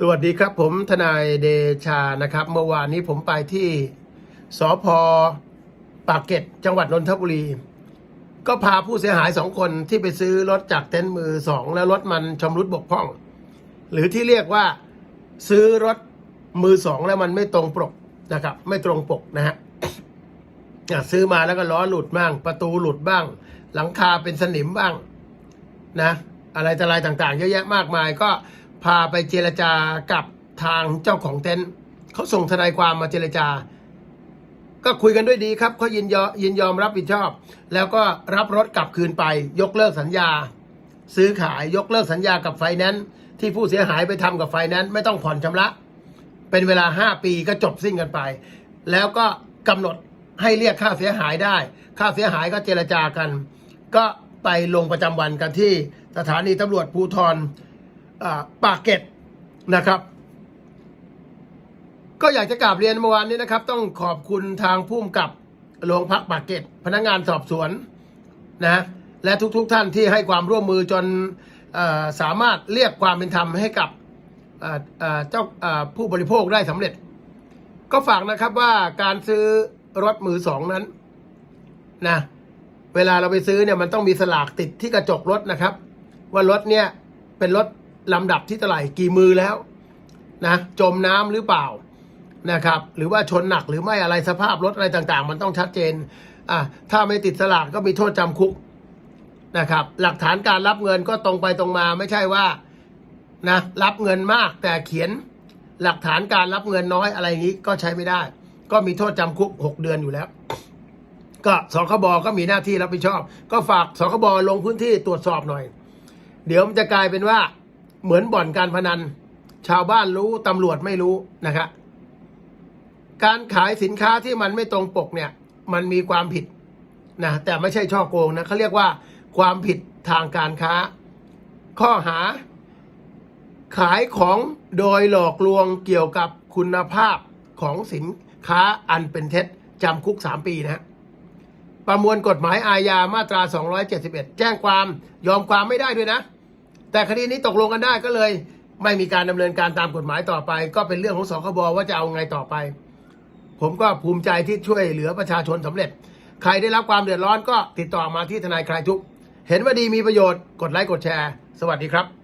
สวัสดีครับผมทนายเดชานะครับ เมื่อวานนี้ผมไปที่สพปากเกร็ดจังหวัดนนทบุรี ก็พาผู้เสียหายสองคนที่ไปซื้อรถจากเต็นท์มือสองแล้วรถมันชำรุดบกพร่อง หรือที่เรียกว่าซื้อรถมือสองแล้วมันไม่ตรงปกนะครับ ไม่ตรงปกนะฮะซื้อมาแล้วก็ล้อหลุดบ้าง ประตูหลุดบ้าง หลังคาเป็นสนิมบ้างนะ อะไรต่ออะไรต่างๆ เยอะแยะมากมายก็ พาไปเจรจากับทางเจ้าของเต็นท์เขาส่งทนายความมาเจรจา ก็คุยกันด้วยดีครับเขายินยอมยินยอมรับผิดชอบ แล้วก็รับรถกลับคืนไป ยกเลิกสัญญา ซื้อขายยกเลิกสัญญากับไฟแนนซ์ที่ผู้เสียหายไปทำกับไฟแนนซ์ไม่ต้องผ่อนชำระ เป็นเวลาห้าปีก็จบสิ้นกันไป แล้วก็กำหนดให้เรียกค่าเสียหายได้ ค่าเสียหายก็เจรจากัน ก็ไปลงประจำวันกันที่สถานีตำรวจภูธร ปากเกร็ดนะครับ ก็อยากจะกราบเรียนเมื่อวานนี้นะครับ ต้องขอบคุณทางผู้กำกับโรงพักปากเกร็ดพนักงานสอบสวนนะและทุกๆทท่านที่ให้ความร่วมมือจนอสามารถเรียกความเป็นธรรมให้กับเจ้าผู้บริโภคได้สำเร็จ ก็ฝากนะครับว่าการซื้อรถมือสองนั้นนะเวลาเราไปซื้อเนี่ยมันต้องมีสลากติดที่กระจกรถนะครับ ว่ารถเนี่ยเป็นรถ ลำดับที่เท่าไหร่กี่มือแล้วนะจมน้ำหรือเปล่านะครับ หรือว่าชนหนักหรือไม่อะไรสภาพรถอะไรต่างๆ มันต้องชัดเจนอะถ้าไม่ติดสลากก็มีโทษจำคุกนะครับ หลักฐานการรับเงินก็ตรงไปตรงมาไม่ใช่ว่านะรับเงินมากแต่เขียนหลักฐานการรับเงินน้อยอะไรนี้ก็ใช้ไม่ได้ ก็มีโทษจำคุกหกเดือนอยู่แล้ว ก็สคบก็มีหน้าที่รับผิดชอบ ก็ฝากสคบลงพื้นที่ตรวจสอบหน่อย เดี๋ยวมันจะกลายเป็นว่า เหมือนบ่อนการพนัน ชาวบ้านรู้ตำรวจไม่รู้นะครับการขายสินค้าที่มันไม่ตรงปกเนี่ย มันมีความผิดนะแต่ไม่ใช่ช่อโกงนะเขาเรียกว่า ความผิดทางการค้า ข้อหา ขายของโดยหลอกลวงเกี่ยวกับคุณภาพของสินค้าอันเป็นเท็จจำคุก 3 ปีนะฮะประมวลกฎหมายอาญามาตรา 271 แจ้งความยอมความไม่ได้ด้วยนะ แต่คดีนี้ตกลงกันได้ก็เลย ไม่มีการดำเนินการตามกฎหมายต่อไป ก็เป็นเรื่องของสคบว่าจะเอาไงต่อไป ผมก็ภูมิใจที่ช่วยเหลือประชาชนสำเร็จ ใครได้รับความเดือดร้อนก็ติดต่อมาที่ทนายคลายทุกข์เห็นว่าดีมีประโยชน์กดไลค์กดแชร์ สวัสดีครับ